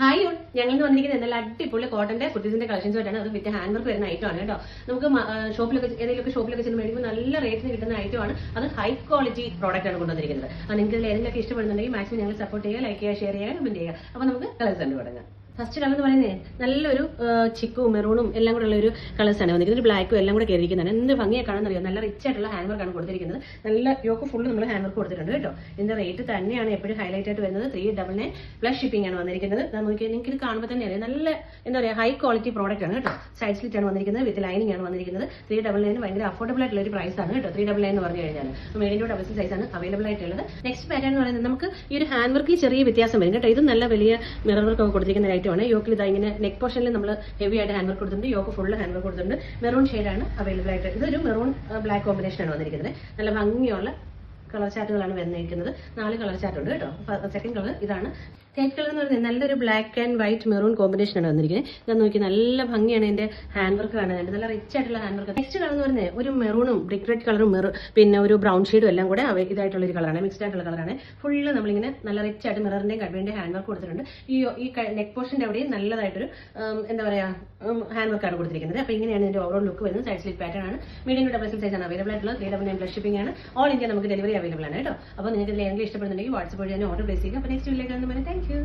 Hi all ഞങ്ങൾ ഇന്ന് വന്നിരിക്കുന്നത് നല്ല അടിപൊളി കോട്ടന്റെ കുട്ടീസിന്റെ കളക്ഷൻസ് ആയിട്ടാണ്. അത് വിത്ത് ഹാൻഡ് വർക്ക് വരുന്ന ഐറ്റം ആണ് കേട്ടോ. നമുക്ക് ഷോപ്പിലൊക്കെ ഏതെങ്കിലുമൊക്കെ ഷോപ്പിലൊക്കെ ചെന്ന് മേടിക്കുമ്പോൾ നല്ല റേറ്റിന് കിട്ടുന്ന ഐറ്റം ആണ്. അത് ഹൈ ക്വാളിറ്റി പ്രോഡക്റ്റ് ആണ് കൊണ്ടുവന്നിരിക്കുന്നത്. നിങ്ങൾക്ക് ഏതെങ്കിലും ഏതെങ്കിലുമൊക്കെ ഇഷ്ടപ്പെടുന്നുണ്ടെങ്കിൽ മാക്സിമം ഞങ്ങൾ സപ്പോർട്ട് ചെയ്യുക ലൈക്ക് ചെയ്യുക ഷെയർ ചെയ്യുക കമന്റ് ചെയ്യുക. അപ്പോൾ നമുക്ക് കളേഴ്സ് കണ്ടു തുടങ്ങാം ഫസ്റ്റ് കളർ എന്ന് പറയുന്നത് നല്ലൊരു ചിക്കും മെറൂണും എല്ലാം കൂടെ ഉള്ള ഒരു കളേഴ്സ് ആണ് വന്നിരിക്കുന്നത്. ബ്ലാക്കും എല്ലാം കൂടെ കയറിയിരിക്കുന്നതാണ്. എന്ത് ഭംഗിയെ അറിയാം നല്ല റിച്ച് ആയിട്ടുള്ള ഹാൻഡ് വർക്കാണ് കൊടുത്തിരിക്കുന്നത്. നല്ല യോക്ക് ഫുള്ള് നമ്മൾ ഹാൻഡ് വർക്ക് കൊടുത്തിട്ടുണ്ട് കേട്ടോ. ഇതിന്റെ റേറ്റ് തന്നെയാണ് എപ്പോഴും ഹൈലൈറ്റ് ആയിട്ട് വരുന്നത്. Three double nine plus shipping ആണ് വന്നിരിക്കുന്നത്. നമുക്ക് നിങ്ങൾക്ക് ഇത് കാണുമ്പോൾ തന്നെ അറിയാം. നല്ല എന്താ പറയുക ഹൈ ക്വാളിറ്റി പ്രോഡക്റ്റ് ആണ് കേട്ടോ. സൈഡ് സ്ലിറ്റ് ആണ് വന്നിരിക്കുന്നത് വിത്ത് ലൈനിങ് ആണ് വന്നിരിക്കുന്നത്. ത്രീ ഡബിൾ നയൻ ഭയങ്കര അഫോർഡബിൾ ആയിട്ടുള്ള ഒരു പ്രൈസ് ആണ് കേട്ടോ. ത്രീ ഡബിൾ നയൻ എന്ന് പറഞ്ഞു കഴിഞ്ഞാൽ മേഡിന്റെ ഡബിൾ സൈസ് ആണ് അവൈലബിൾ ആയിട്ടുള്ളത്. നെക്സ്റ്റ് പാറ്റേൺ എന്ന് പറയുന്നത് നമുക്ക് ഈ ഒരു ഹാൻഡ് വർക്കിൽ ചെറിയ വ്യത്യാസം വരും കേട്ടോ. ഇത് നല്ല വലിയ മിറർ വർക്ക് ഒക്കെ കൊടുത്തിരിക്കുന്ന ഐറ്റമാണ് യോക്കിൽ ഇതാ ഇങ്ങനെ നെക്ക് പോർഷനിൽ നമ്മൾ ഹെവി ആയിട്ട് ഹാൻഡ് വർക്ക് കൊടുത്തിട്ടുണ്ട്. യോക്ക് ഫുൾ ഹാൻഡ് വർക്ക് കൊടുത്തിട്ടുണ്ട്. മെറൂൺ ഷെയ്ഡാണ് അവൈലബിൾ ആയിട്ട്. ഇതൊരു മെറൂൺ ബ്ലാക്ക് കോമ്പിനേഷൻ ആണ് വന്നിരിക്കുന്നത്. നല്ല ഭംഗിയുള്ള കളർ ചാർട്ടുകളാണ് വന്നിരിക്കുന്നത്. നാല് കളർ ഉണ്ട് കേട്ടോ. സെക്കൻഡ് കളർ ഇതാണ്. തേർഡ് കളർ എന്ന് പറയുന്നത് നല്ലൊരു black and white maroon combination ആണ് വന്നിരിക്കുന്നത്. ഇതാ നോക്കി നല്ല ഭംഗിയാണ് ഇതിന്റെ ഹാൻഡ് വർക്ക് കാണാനായിട്ട് നല്ല റിച്ച് ആയിട്ടുള്ള ഹാൻഡ് വർക്ക് നെക്സ്റ്റ് കളർ എന്ന് പറയുന്നത് ഒരു മെറൂണും ഡിക് റെഡ് കളറും മെറു പിന്നെ ഒരു ബ്രൗൺ ഷെയ്ഡും എല്ലാം കൂടെ ഇതായിട്ടുള്ള ഒരു കളറാണ് മിക്സ്ഡ് ആയിട്ടുള്ള കളറാണ് ഫുള്ള് നമ്മളിങ്ങനെ നല്ല റിച്ച് ആയിട്ട് മിററിന്റെ കടുവിന്റെ ഹാൻഡ് വർക്ക് കൊടുത്തിട്ടുണ്ട്. ഈ ഈ നെക്ക് പോർഷന്റെ അവിടെയും നല്ലതായിട്ടൊരു എന്താ പറയാ ഹാൻഡ് വർക്കാണ് കൊടുത്തിരിക്കുന്നത്. അപ്പോൾ ഇങ്ങനെയാണ് ഇതിന്റെ ഓവറോൾ ലുക്ക് വരുന്നത്. സൈഡ് സ്ലിപ്പ് പാറ്റേൺ ആണ്. മീഡിയം ഡബിൾ സൈസ് ആണ് അവൈലബിൾ ആയിട്ടുള്ളത്. Three double nine plus shipping ആണ്. ഓൾ ഇന്ത്യ നമുക്ക് ഡെലിവറി അവൈലബിൾ ആണ് കേട്ടോ. അപ്പോൾ നിങ്ങൾക്ക് ഇതിൽ ഏതെങ്കിലും ഇഷ്ടപ്പെടുന്നുണ്ടെങ്കിൽ വാട്സ്ആപ്പ് വഴി തന്നെ ഓർഡർ പ്ലേസ് ചെയ്യുക അപ്പോൾ നെക്സ്റ്റ് വീട്ടിലേക്ക് താങ്ക് യു